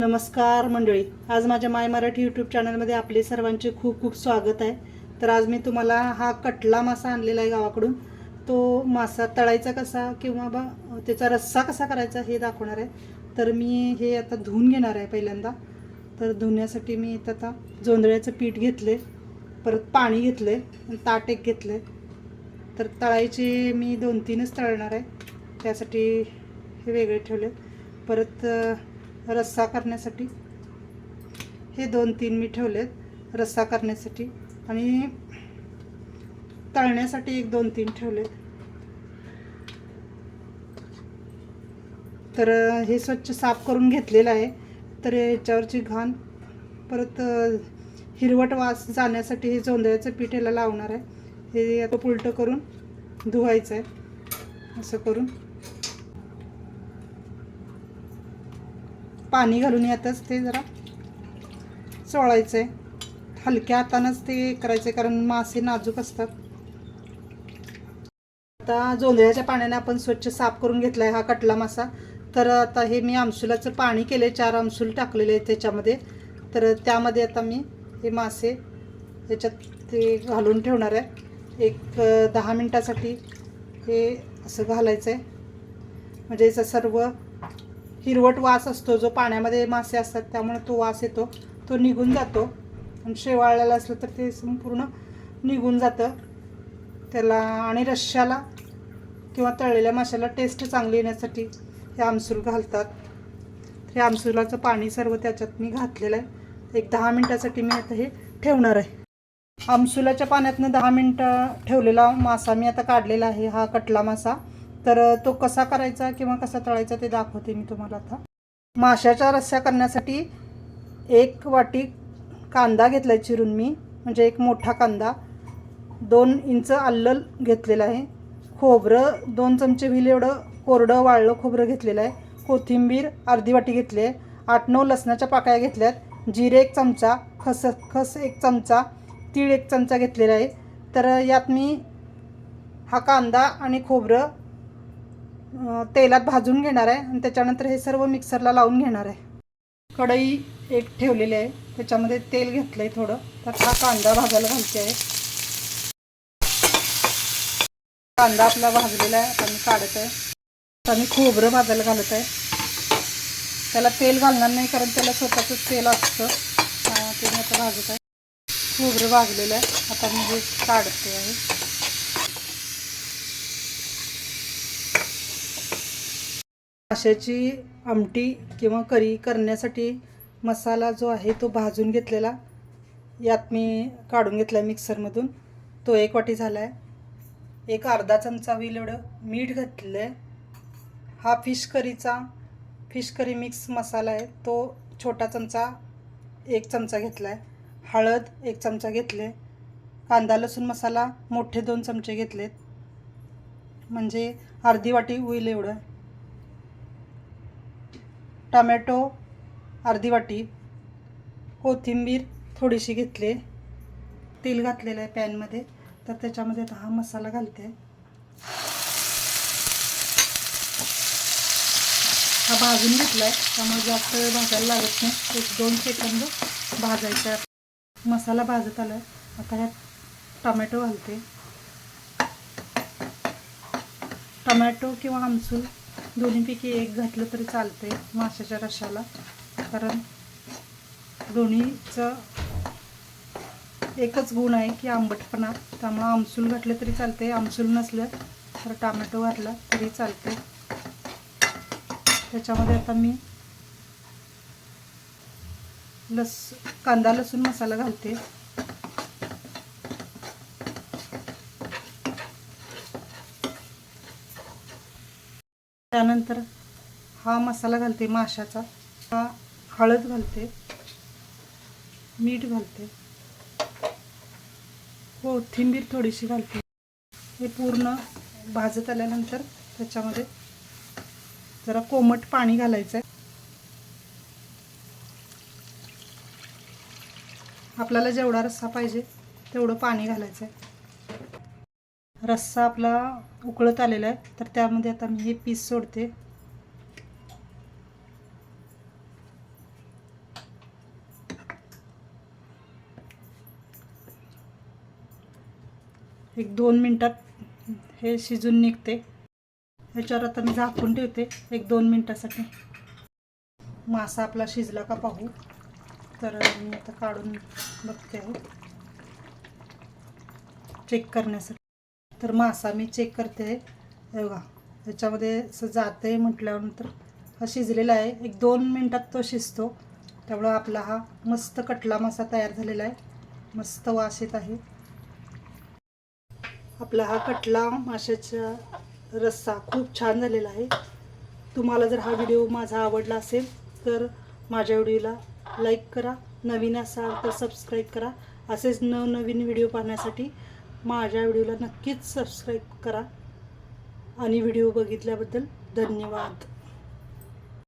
नमस्कार मंडळी. आज माझ्या माय मराठी यूट्यूब चॅनलमध्ये आपले सर्वांचे खूप खूप स्वागत आहे. तर आज मी तुम्हाला हा कटला मासा आणलेला आहे गावाकडून. तो मासा तळायचा कसा किंवा बा त्याचा रस्सा कसा करायचा हे दाखवणार आहे. तर मी हे आता धुवून घेणार आहे पहिल्यांदा. तर धुण्यासाठी मी इथं आता जोंधळ्याचं पीठ घेतले परत पाणी घेतले ताट एक घेतले तर तळायचे मी दोन तीनच तळणार आहे. त्यासाठी हे वेगळे ठेवले परत रस्सा करण्यासाठी. हे दोन तीन मी ठेवलेत रस्सा करण्यासाठी. आणि तळण्यासाठी एक दोन तीन ठेवलेत. तर हे स्वच्छ साफ करून घेतलेलं आहे. तर याच्यावरची घाण परत हिरवट वास जाण्यासाठी हे जोंधळ्याचं पीठ याला लावणार आहे. हे आता उलटं करून धुवायचं आहे. असं करून. पाणी घालून यातच ते जरा चोळायचं आहे हलक्या हातानंच ते करायचं आहे कारण मासे नाजूक असतात. आता जोंधळ्याच्या पाण्याने आपण स्वच्छ साफ करून घेतला आहे हा कटला मासा. तर आता हे मी आमसुलाचं पाणी केलं आहे चार आमसूल टाकलेले आहेत त्याच्यामध्ये. तर त्यामध्ये आता मी हे मासे याच्यात ते घालून ठेवणार आहे. एक दहा मिनटासाठी हे असं घालायचं आहे म्हणजे याचा सर्व हिरवट वास असतो जो पाण्यामध्ये मासे असतात त्यामुळे तो वास येतो तो निघून जातो. आणि शेवाळलेला असलं तर ते संपूर्ण निघून जातं. त्याला आणि रश्श्याला किंवा तळलेल्या माशाला टेस्ट चांगली येण्यासाठी हे आमसूल घालतात. हे आमसुलाचं पाणी सर्व त्याच्यात मी घातलेलं आहे. एक दहा मिनटासाठी मी आता हे ठेवणार आहे. आमसुलाच्या पाण्यातनं दहा मिनटं ठेवलेला मासा मी आता काढलेला आहे हा कटला मासा. तर तो कसा करायचा किंवा कसा तळायचा ते दाखवते मी तुम्हाला आता. माशाच्या रस्स्या करण्यासाठी एक वाटी कांदा घेतला आहे चिरून मी म्हणजे एक मोठा कांदा. दोन इंच आल्लं घेतलेलं आहे. खोबरं दोन चमचे व्हील एवढं कोरडं वाळलं खोबरं घेतलेलं आहे. कोथिंबीर अर्धी वाटी घेतली आहे. आठ नऊ लसणाच्या पाकळ्या घेतल्यात. जिरे एक चमचा खस खस एक चमचा तीळ एक चमचा घेतलेला आहे. तर यात मी हा कांदा आणि खोबरं तेलात भाजून घेणार आहे आणि त्याच्यानंतर हे सर्व मिक्सरला लावून घेणार आहे. कढई एक ठेवलेली आहे. त्याच्यामध्ये तेल घेतलं आहे थोडं. तर हा कांदा भाजायला घालते आहे. कांदा आपला भाजलेला आहे. आता मी काढत आहे. आता मी खोबरं भाजायला घालत आहे. त्याला तेल घालणार नाही कारण त्याला स्वतःच तेल असतं. ते मी आता भाजत आहे. खोबरं भाजलेलं आहे. आता मी हे काढते आहे. माशाची आमटी किंवा करी करण्यासाठी मसाला जो आहे तो भाजून घेतलेला. यात मी काढून घेतला आहे मिक्सरमधून. तो एक वाटी झाला आहे एक अर्धा चमचा होईल एवढं मीठ घातलेलं आहे हा फिश करीचा फिश करी मिक्स मसाला आहे. तो छोटा चमचा एक चमचा घेतला आहे हळद एक चमचा घेतले. कांदा लसूण मसाला मोठे दोन चमचे घेतलेत. म्हणजे अर्धी वाटी होईल एवढं. टमॅटो अर्धी वाटी कोथिंबीर थोडीशी घेतली. तेल घातलेलं आहे पॅनमध्ये. तर त्याच्यामध्ये आता हा मसाला घालते. हा भाजून घेतला आहे त्यामुळे जास्त वेळ भाजायला लागत नाही. एक दोन सेकंद भाजायचा मसाला भाजत आला आहे आता ह्यात टमॅटो घालते. टमॅटो किंवा आमसूल दोन्हीपैकी एक घातलं तरी चालते माशाच्या रशाला. कारण दोन्हीचं एकच गुण आहे की आंबटपणा. त्यामुळं आमसूल घातलं तरी चालते आमसूल नसलं तर टामॅटो घातला तरी चालते त्याच्यामध्ये आता मी लस कांदा लसूण मसाला घालते. त्यानंतर हा मसाला घालते माशाचा. हा हळद घालते मीठ घालते. कोथिंबीर थोडीशी घालते. हे पूर्ण भाजत आल्यानंतर त्याच्यामध्ये जरा कोमट पाणी घालायचं आहे आपल्याला जेवढा रस्सा पाहिजे तेवढं पाणी घालायचं आहे रस्सा आपला उकळत आलेला आहे. तर त्यामध्ये आता मी हे पीस सोडते. एक दोन मिनटात हे शिजून निघते. ह्याच्यावर आता मी झाकून ठेवते. एक दोन मिनटासाठी. मासा आपला शिजला का पाहू. तर मी आता काढून बघते. आहे चेक करण्यासाठी. तर मासा मी चेक करते. हे बघा त्याच्यामध्ये असं जातं आहे म्हटल्यानंतर हा शिजलेला आहे. एक दोन मिनटात तो शिजतो. त्यामुळं आपला हा मस्त कटला मासा तयार झालेला आहे. मस्त वास येत आहे. आपला हा कटला माशाचा रस्सा खूप छान झालेला आहे. तुम्हाला जर हा व्हिडिओ माझा आवडला असेल तर माझ्या व्हिडिओला लाईक करा. नवीन असाल तर सबस्क्राईब करा. असेच नवनवीन व्हिडिओ पाहण्यासाठी माझ्या व्हिडिओला नक्कीच सबस्क्राईब करा. आणि व्हिडिओ बघितल्याबद्दल धन्यवाद.